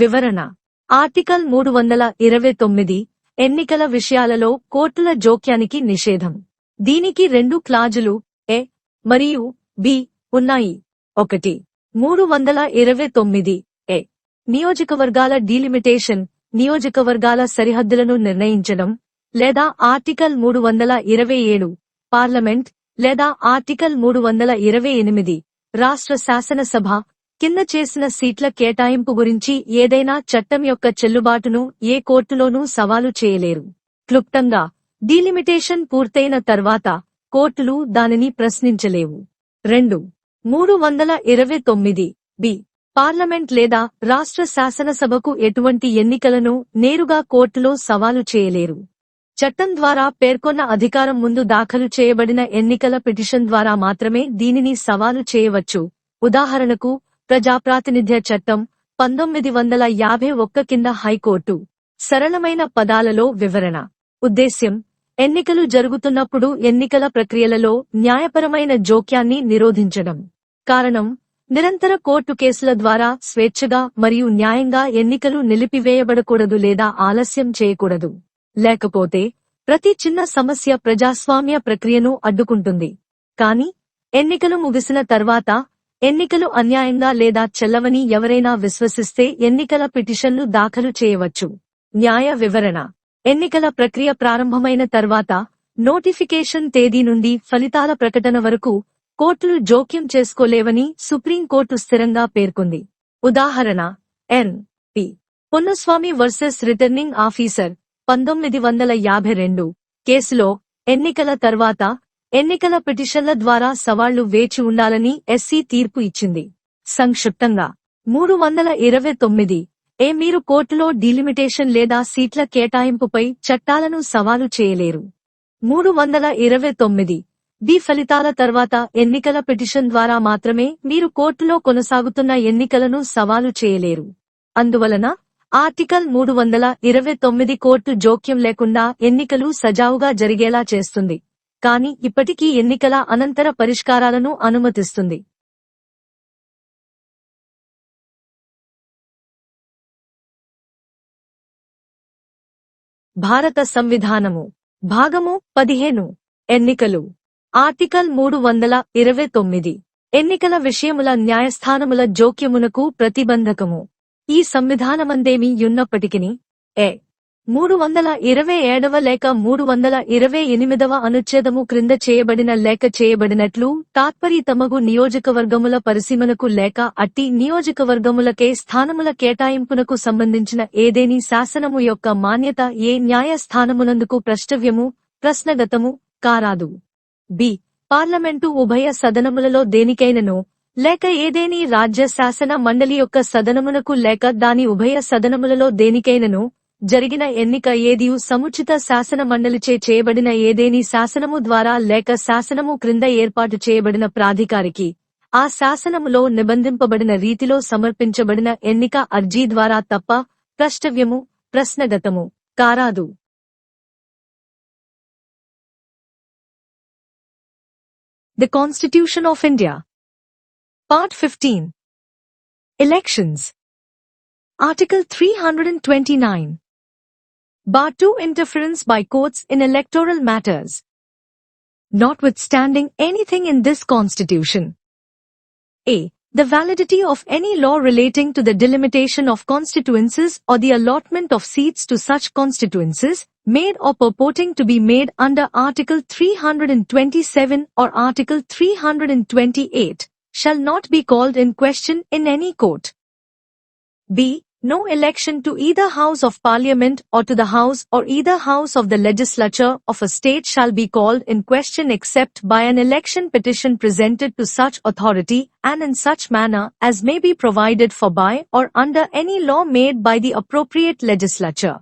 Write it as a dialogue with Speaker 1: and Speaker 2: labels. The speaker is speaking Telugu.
Speaker 1: వివరణ. ఆర్టికల్ మూడు వందల ఇరవై తొమ్మిది ఎన్నికల విషయాలలో కోర్టుల జోక్యానికి నిషేధం. దీనికి రెండు క్లాజులు ఏ మరియు బి ఉన్నాయి. ఒకటి మూడు వందల ఇరవై తొమ్మిది ఏ నియోజకవర్గాల డీలిమిటేషన్ నియోజకవర్గాల సరిహద్దులను నిర్ణయించడం లేదా ఆర్టికల్ మూడు వందల ఇరవై ఏడు పార్లమెంట్ లేదా ఆర్టికల్ మూడు వందల ఇరవై ఎనిమిది రాష్ట్ర శాసనసభ కింద చేసిన సీట్ల కేటాయింపు గురించి ఏదైనా చట్టం యొక్క చెల్లుబాటును ఏ కోర్టులోనూ సవాలు చేయలేరు. క్లుప్తంగా డీలిమిటేషన్ పూర్తయిన తర్వాత కోర్టులు దానిని ప్రశ్నించలేవు. రెండు మూడు వందల ఇరవై తొమ్మిది బి పార్లమెంట్ లేదా రాష్ట్ర శాసనసభకు ఎటువంటి ఎన్నికలను నేరుగా కోర్టులో సవాలు చేయలేరు. చట్టం ద్వారా పేర్కొన్న అధికారం ముందు దాఖలు చేయబడిన ఎన్నికల పిటిషన్ ద్వారా మాత్రమే దీనిని సవాలు చేయవచ్చు. ఉదాహరణకు ప్రజాప్రాతినిధ్య చట్టం పంతొమ్మిది వందల యాభై ఒక్క కింద హైకోర్టు. సరళమైన పదాలలో వివరణ. ఉద్దేశ్యం ఎన్నికలు జరుగుతున్నప్పుడు ఎన్నికల ప్రక్రియలలో న్యాయపరమైన జోక్యాన్ని నిరోధించడం. కారణం నిరంతర కోర్టు కేసుల ద్వారా స్వేచ్ఛగా మరియు న్యాయంగా ఎన్నికలు నిలిపివేయబడకూడదు లేదా ఆలస్యం చేయకూడదు. లేకపోతే ప్రతి చిన్న సమస్య ప్రజాస్వామ్య ప్రక్రియను అడ్డుకుంటుంది. కాని ఎన్నికలు ముగిసిన తర్వాత ఎన్నికలు అన్యాయంగా లేదా చెల్లవని ఎవరైనా విశ్వసిస్తే ఎన్నికల పిటిషన్లు దాఖలు చేయవచ్చు. న్యాయ వివరణ. ఎన్నికల ప్రక్రియ ప్రారంభమైన తర్వాత నోటిఫికేషన్ తేదీ నుండి ఫలితాల ప్రకటన వరకు కోర్టులు జోక్యం చేసుకోలేవని సుప్రీంకోర్టు స్థిరంగా పేర్కొంది. ఉదాహరణ N. P. Ponnuswami versus returning officer పంతొమ్మిది వందల యాభై రెండు. కేసులో ఎన్నికల తర్వాత ఎన్నికల పిటిషన్ల ద్వారా సవాళ్ళు వేచి ఉండాలని ఎస్సీ తీర్పు ఇచ్చింది. సంక్షిప్తంగా మూడు వందల ఇరవై తొమ్మిది ఏ మీరు కోర్టులో డీలిమిటేషన్ లేదా సీట్ల కేటాయింపుపై చట్టాలను సవాలు చేయలేరు. మూడు వందల ఇరవై తొమ్మిది బి ఫలితాల తర్వాత ఎన్నికల పిటిషన్ ద్వారా మాత్రమే మీరు కోర్టులో కొనసాగుతున్న ఎన్నికలను సవాలు చేయలేరు. అందువలన ఆర్టికల్ మూడు వందల ఇరవై తొమ్మిది కోర్టు జోక్యం లేకుండా ఎన్నికలు సజావుగా జరిగేలా చేస్తుంది. కానీ ఇప్పటికీ ఎన్నికల అనంతర పరిష్కారాలను అనుమతిస్తుంది. భారత సంవిధానము. భాగము పదిహేను. ఎన్నికలు. ఆర్టికల్ మూడు వందల ఇరవై తొమ్మిది. ఎన్నికల విషయముల న్యాయస్థానముల జోక్యమునకు ప్రతిబంధకము. ఈ సంవిధానమందేమీ యున్నప్పటికిని. ఏ మూడు వందల ఇరవై ఏడవ లేక మూడు వందల ఇరవై ఎనిమిదవ అనుచ్ఛేదము క్రింద చేయబడిన లేక చేయబడినట్లు తాత్పర్యతమగు నియోజకవర్గముల పరిసీమనకు లేక అట్టి నియోజకవర్గములకే స్థానముల కేటాయింపునకు సంబంధించిన ఏదేని శాసనము యొక్క మాన్యత ఏ న్యాయస్థానమునందుకు ప్రష్టవ్యము ప్రశ్నగతము కారాదు. బి. పార్లమెంటు ఉభయ సదనములలో దేనికైనను? లేక ఏదేని రాజ్య శాసన మండలి యొక్క సదనమునకు లేక దాని ఉభయ సదనములలో దేనికైనను? జరిగిన ఎన్నిక ఏదియు సముచిత శాసన మండలిచే చేయబడిన ఏదేని శాసనము ద్వారా లేక శాసనము క్రింద ఏర్పాటు చేయబడిన ప్రాధికారికి ఆ శాసనములో నిబంధింపబడిన రీతిలో సమర్పించబడిన ఎన్నిక అర్జీ ద్వారా తప్ప ప్రష్టవ్యము ప్రశ్నగతము కారాదు. The Constitution of India part fifteen elections article hundred and twenty nine Bar 2 Interference by courts in electoral matters Notwithstanding anything in this constitution A. The validity of any law relating to the delimitation of constituencies or the allotment of seats to such constituencies, made or purporting to be made under Article 327 or Article 328 shall not be called in question in any court. B. No election to either House of Parliament or to the House or either House of the Legislature of a state shall be called in question except by an election petition presented to such authority and in such manner as may be provided for by or under any law made by the appropriate legislature.